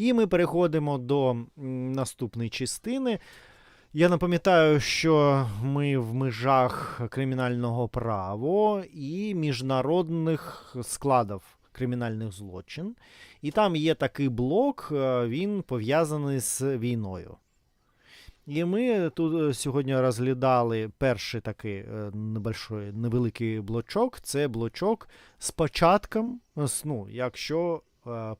І ми переходимо до наступної частини. Я напам'ятаю, що ми в межах кримінального права і міжнародних складів кримінальних злочин. І там є такий блок, е, він пов'язаний з війною. І ми тут е, сьогодні розглядали перший такий е, небольшой, невеликий блочок. Це блочок з початком, ну, якщо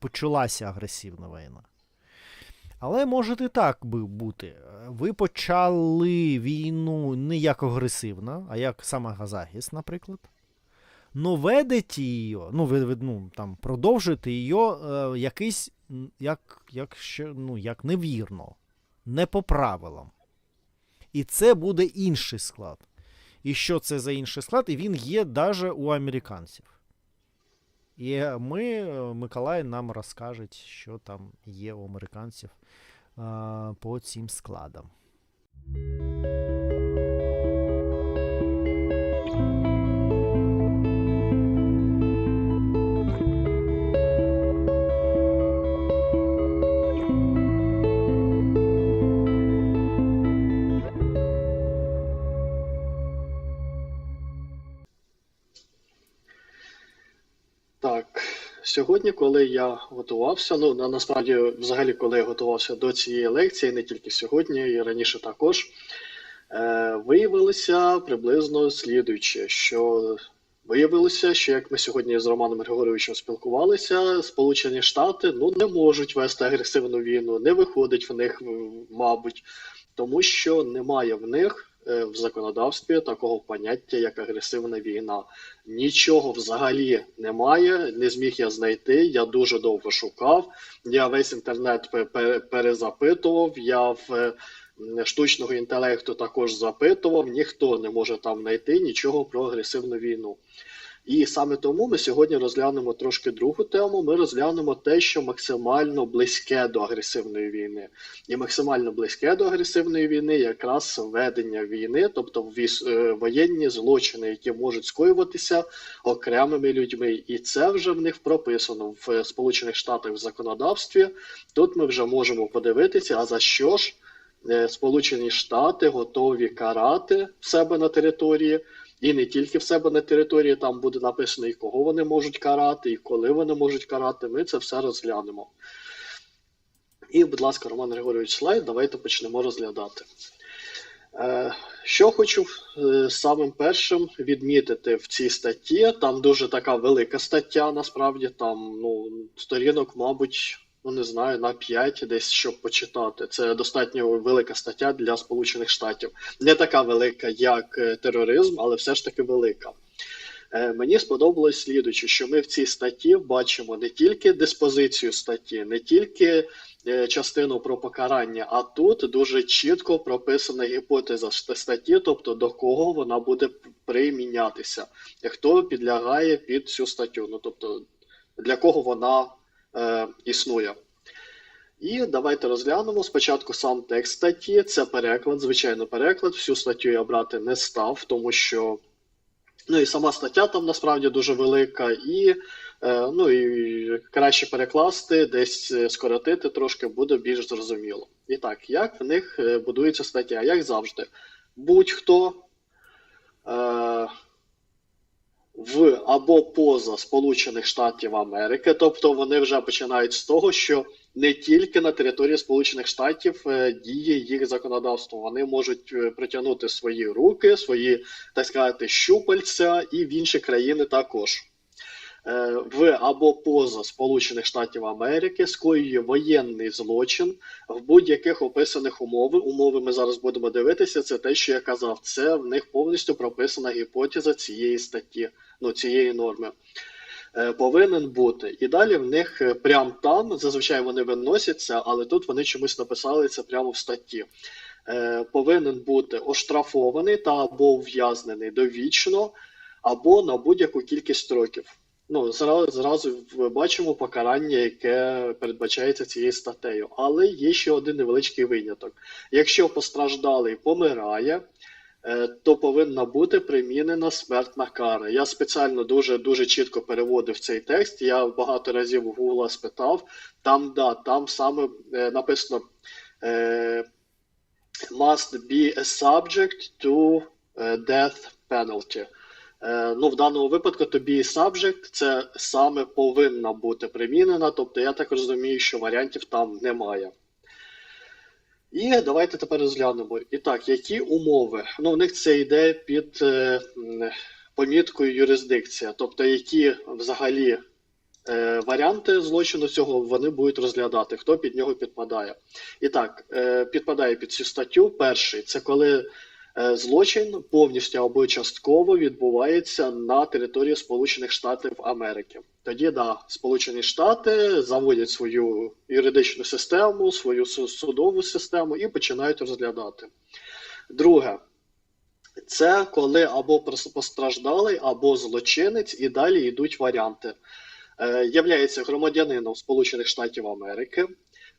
почалася агресивна війна. Але може і так би бути. Ви почали війну не як агресивна, а як самозахист, наприклад. Но ведете її, ну, ви, ну, там, продовжуєте її е, якийсь, як, як, ще, ну, як невірно, не по правилам. І це буде інший склад. І що це за інший склад? І він є навіть у американців. І ми, е, Миколай нам розкаже, що там є у американців е, по цим складам. Сьогодні, коли я готувався, ну на- насправді, взагалі, коли я готувався до цієї лекції, не тільки сьогодні, і раніше також, е, виявилося приблизно слідуюче, що виявилося, що як ми сьогодні з Романом Григоровичем спілкувалися, Сполучені Штати ну не можуть вести агресивну війну, не виходить в них, мабуть, тому що немає в них в законодавстві такого поняття, як агресивна війна. Нічого взагалі немає, не зміг я знайти. Я дуже довго шукав. Я весь інтернет пе- пе- перезапитував. Я в е, штучного інтелекту також запитував. Ніхто не може там знайти нічого про агресивну війну. І саме тому ми сьогодні розглянемо трошки другу тему. Ми розглянемо те, що максимально близьке до агресивної війни. І максимально близьке до агресивної війни якраз ведення війни, тобто е, воєнні злочини, які можуть скоюватися окремими людьми. І це вже в них прописано в Сполучених Штатах в законодавстві. Тут ми вже можемо подивитися, а за що ж е, Сполучені Штати готові карати себе на території. І не тільки в себе на території, там буде написано і кого вони можуть карати, і коли вони можуть карати. Ми це все розглянемо. І, будь ласка, Роман Григорович, слайд, давайте почнемо розглядати. Е, Що хочу е, самим першим відмітити в цій статті, там дуже така велика стаття, насправді, там ну, сторінок, мабуть, ну не знаю, на 5 десь щоб почитати. Це достатньо велика стаття для Сполучених Штатів. Не така велика, як е, тероризм, але все ж таки велика. Е, Мені сподобалось слідуюче, що ми в цій статті бачимо не тільки диспозицію статті, не тільки е, частину про покарання, а тут дуже чітко прописана гіпотеза статті, тобто до кого вона буде примінятися, хто підлягає під цю статтю, ну тобто для кого вона е, існує. І давайте розглянемо спочатку сам текст статті. Це переклад, звичайно, переклад. Всю статтю я брати не став, тому що ну і сама стаття там насправді дуже велика, і е, ну і краще перекласти, десь е, скоротити трошки буде більш зрозуміло. І так, як в них е, будується стаття? Як завжди, будь-хто е, в або поза Сполучених Штатів Америки, тобто вони вже починають з того, що не тільки на території Сполучених Штатів е, діє їх законодавство. Вони можуть е, притягнути свої руки, свої, так сказати, щупальця і в інші країни також. Е, В або поза Сполучених Штатів Америки скоює воєнний злочин в будь-яких описаних умови. Умови ми зараз будемо дивитися. Це те, що я казав. Це в них повністю прописана гіпотеза цієї статті, ну цієї норми. Е, Повинен бути. І далі в них е, прямо там, зазвичай вони виносяться, але тут вони чомусь написали це прямо в статті. Повинен бути оштрафований та або ув'язнений довічно, або на будь-яку кількість років. Ну, зразу, зразу бачимо покарання, яке передбачається цією статтею. Але є ще один невеличкий виняток. Якщо постраждалий помирає, е, то повинна бути примінена смертна кара. Я спеціально дуже дуже чітко переводив цей текст. Я багато разів у Гугла спитав. Там, да, там саме е, написано е, must be a subject to death penalty. Е, ну, в даному випадку be subject це саме повинна бути примінена, тобто я так розумію, що варіантів там немає. І давайте тепер розглянемо. І так, які умови? Ну, у них це йде під е, поміткою юрисдикція, тобто які взагалі е, варіанти злочину цього вони будуть розглядати, хто під нього підпадає. І так, е, підпадає під цю статтю. Перший це коли злочин повністю або частково відбувається на території Сполучених Штатів Америки. Тоді да, Сполучені Штати заводять свою юридичну систему, свою судову систему і починають розглядати. Друге, це коли або постраждалий, або злочинець, і далі йдуть варіанти. Е, являється громадянином Сполучених Штатів Америки.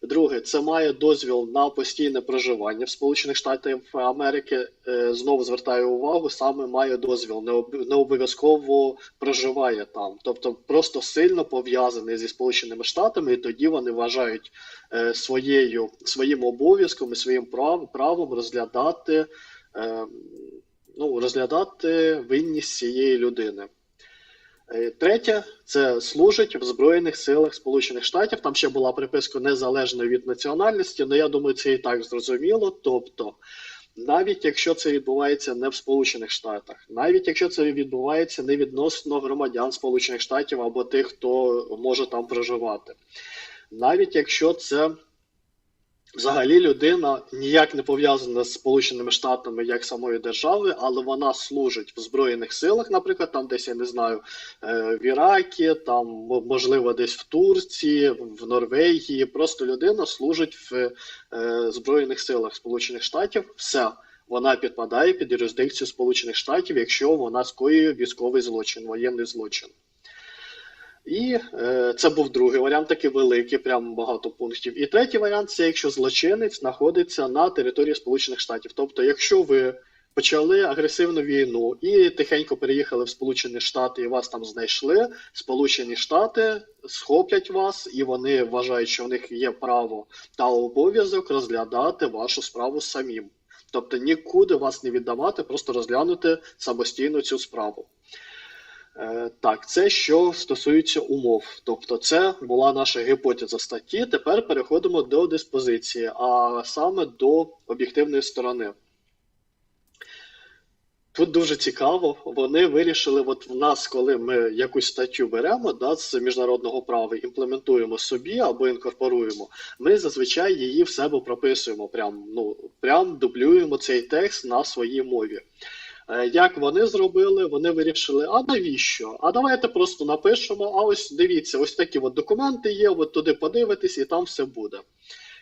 Друге, це має дозвіл на постійне проживання в Сполучених Штатах Америки. Е, Знову звертаю увагу, саме має дозвіл, не об- не обов'язково проживає там. Тобто просто сильно пов'язаний зі Сполученими Штатами, і тоді вони вважають е, своєю, своїм обов'язком і своїм прав, правом розглядати, е, ну, розглядати винність цієї людини. Е, Третє це служить в Збройних силах Сполучених Штатів. Там ще була приписка незалежно від національності, але я думаю, це і так зрозуміло. Тобто, навіть якщо це відбувається не в Сполучених Штатах, навіть якщо це відбувається не відносно громадян Сполучених Штатів або тих, хто може там проживати, навіть якщо це Взагалі людина ніяк не пов'язана з Сполученими Штатами як самою державою, але вона служить в Збройних силах, наприклад, там десь я не знаю, е, в Іракі, там можливо десь в Турції, в Норвегії. Просто людина служить в е, Збройних силах Сполучених Штатів. Все, вона підпадає під юрисдикцію Сполучених Штатів, якщо вона скоює військовий злочин, воєнний злочин. І е, це був другий варіант, такий великий, прям багато пунктів. І третій варіант це якщо злочинець знаходиться на території Сполучених Штатів. Тобто, якщо ви почали агресивну війну і тихенько переїхали в Сполучені Штати і вас там знайшли, Сполучені Штати схоплять вас, і вони вважають, що в них є право та обов'язок розглядати вашу справу самим. Тобто нікуди вас не віддавати, просто розглянути самостійно цю справу. Е, Так, це що стосується умов. Тобто, це була наша гіпотеза статті. Тепер переходимо до диспозиції, а саме до об'єктивної сторони. Тут дуже цікаво. Вони вирішили, от в нас, коли ми якусь статтю беремо да, з міжнародного права, імплементуємо собі або інкорпоруємо, ми зазвичай її в себе прописуємо. Прям, ну, прям дублюємо цей текст на своїй мові. Е, Як вони зробили, вони вирішили, а навіщо? А давайте просто напишемо. А ось дивіться, ось такі от документи є, от туди подивитись, і там все буде.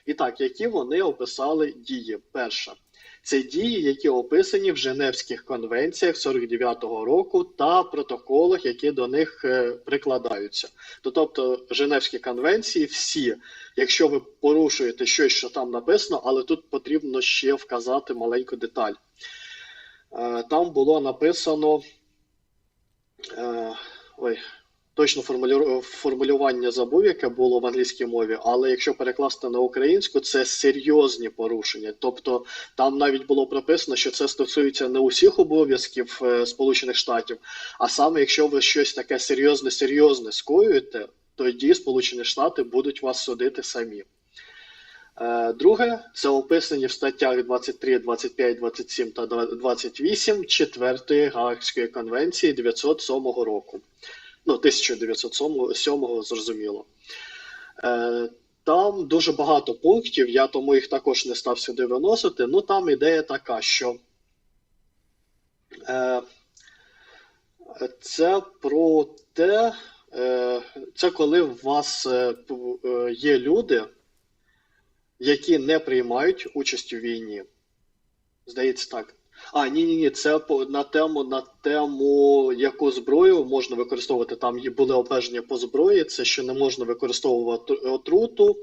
І так, які вони описали дії? Перше, це дії, які описані в Женевських конвенціях 49-го року та протоколах, які до них е, прикладаються. То, тобто, Женевські конвенції всі, якщо ви порушуєте щось, що там написано, але тут потрібно ще вказати маленьку деталь. Е, Там було написано. е, Ой, точно формулю- формулювання забув, яке було в англійській мові, але якщо перекласти на українську, це серйозні порушення. Тобто там навіть було прописано, що це стосується не усіх обов'язків е, Сполучених Штатів, а саме якщо ви щось таке серйозне, серйозне скоюєте, тоді Сполучені Штати будуть вас судити самі. Е, Друге, це описані в статтях 23, 25, 27 та 28 четвертої Гаагської конвенції 907 року. Ну, 1907 зрозуміло. Е, Там дуже багато пунктів, я тому їх також не став сюди виносити. Ну там ідея така, що е, це про те, це коли у вас є люди, які не приймають участь у війні. Здається, так. А, ні, ні, ні, це на тему, на тему, яку зброю можна використовувати. Там були обмеження по зброї, це що не можна використовувати отруту,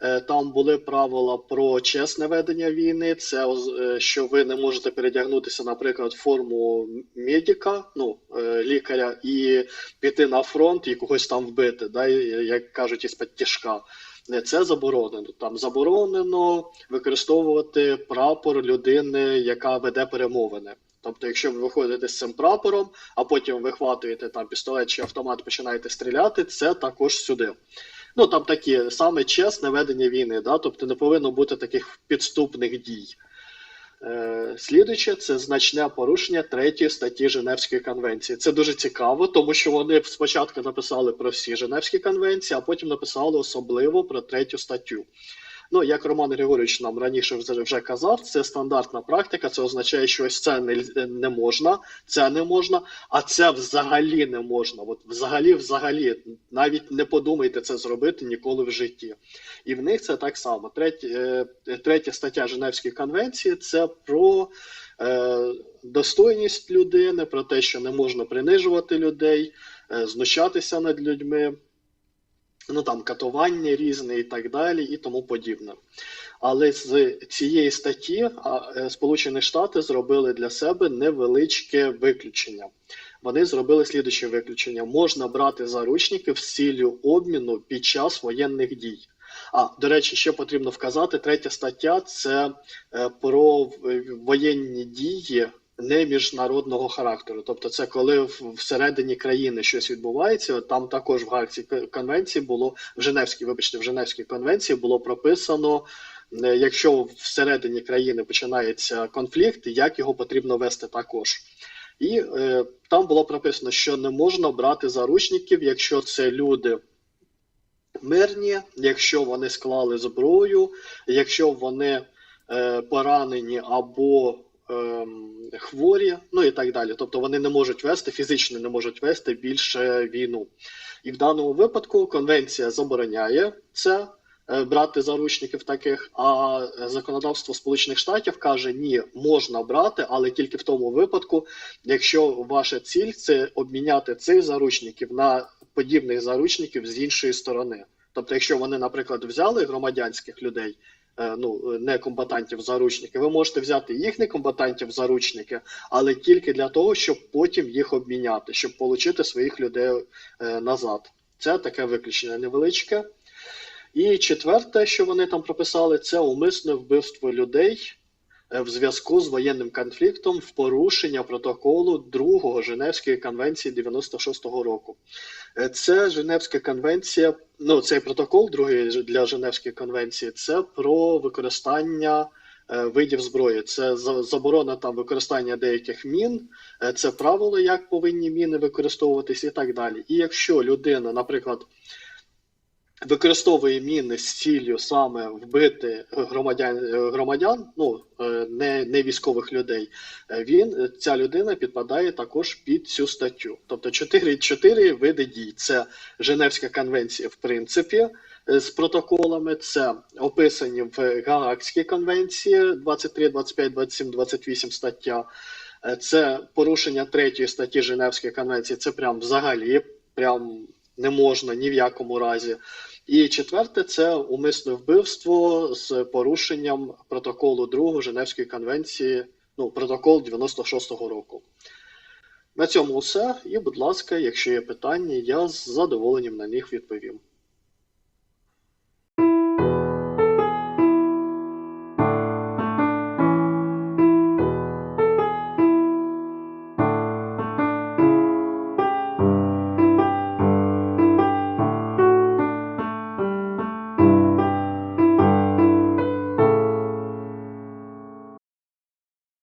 Е, Там були правила про чесне ведення війни. Це е, що ви не можете передягнутися, наприклад, форму медика, ну е, лікаря, і піти на фронт і когось там вбити, да, як кажуть, із-під тяжка. Не це заборонено. Там заборонено використовувати прапор людини, яка веде перемовини. Тобто, якщо ви виходите з цим прапором, а потім вихватуєте там пістолет чи автомат, починаєте стріляти, це також сюди. Ну там такі саме чесне ведення війни, да? тобто не повинно бути таких підступних дій. Е, слідуюче це значне порушення третьої статті Женевської конвенції. Це дуже цікаво, тому що вони спочатку написали про всі Женевські конвенції, а потім написали особливо про третю статтю. Ну, як Роман Григорович нам раніше вже, казав, це стандартна практика. Це означає, що ось це не, не можна, це не можна, а це взагалі не можна. От взагалі, взагалі, навіть не подумайте це зробити ніколи в житті. І в них це так само. Третя, е, третя стаття Женевської конвенції це про е, достойність людини, про те, що не можна принижувати людей, е, знущатися над людьми. Ну там катування різне і так далі, і тому подібне. Але з цієї статті е, Сполучені Штати зробили для себе невеличке виключення. Вони зробили слідуюче виключення: можна брати заручників з ціллю обміну під час воєнних дій. А до речі, ще потрібно вказати: третя стаття це е, про воєнні дії не міжнародного характеру. Тобто, це коли всередині країни щось відбувається. Там також в Гаагській конвенції було в Женевській, вибачте, в Женевській конвенції було прописано. е, Якщо всередині країни починається конфлікт, як його потрібно вести також. І е, там було прописано, що не можна брати заручників, якщо це люди мирні, якщо вони склали зброю, якщо вони е, поранені або хворі, ну і так далі. Тобто вони не можуть вести, фізично не можуть вести більше війну. І в даному випадку конвенція забороняє це. е, Брати заручників таких, а законодавство Сполучених Штатів каже, ні, можна брати, але тільки в тому випадку, якщо ваша ціль це обміняти цих заручників на подібних заручників з іншої сторони. Тобто, якщо вони, наприклад, взяли громадянських людей, ну не комбатантів заручники, ви можете взяти їх некомбатантів заручники, але тільки для того, щоб потім їх обміняти, щоб отримати своїх людей е, назад. Це таке виключення невеличке. І четверте, що вони там прописали, це умисне вбивство людей е, в зв'язку з воєнним конфліктом в порушення протоколу другого Женевської конвенції 96-го року. Е, Це Женевська конвенція, ну цей протокол другий для Женевської конвенції, це про використання е, видів зброї. Це заборона там використання деяких мін, е, це правило, як повинні міни використовуватись, і так далі. І якщо людина, наприклад, використовує міни з ціллю саме вбити громадян, е, громадян ну е, не, не військових людей, е, він ця людина підпадає також під цю статтю. Тобто 4, 4 види дій: це Женевська конвенція, в принципі, з протоколами, це описані в Гаагській конвенції 23, 25, 27, 28 стаття. Це порушення третьої статті Женевської конвенції. Це прям взагалі прям не можна ні в якому разі. І четверте це умисне вбивство з порушенням протоколу другого Женевської конвенції, ну, протокол 96-го року. На цьому все. І, будь ласка, якщо є питання, я з задоволенням на них відповім.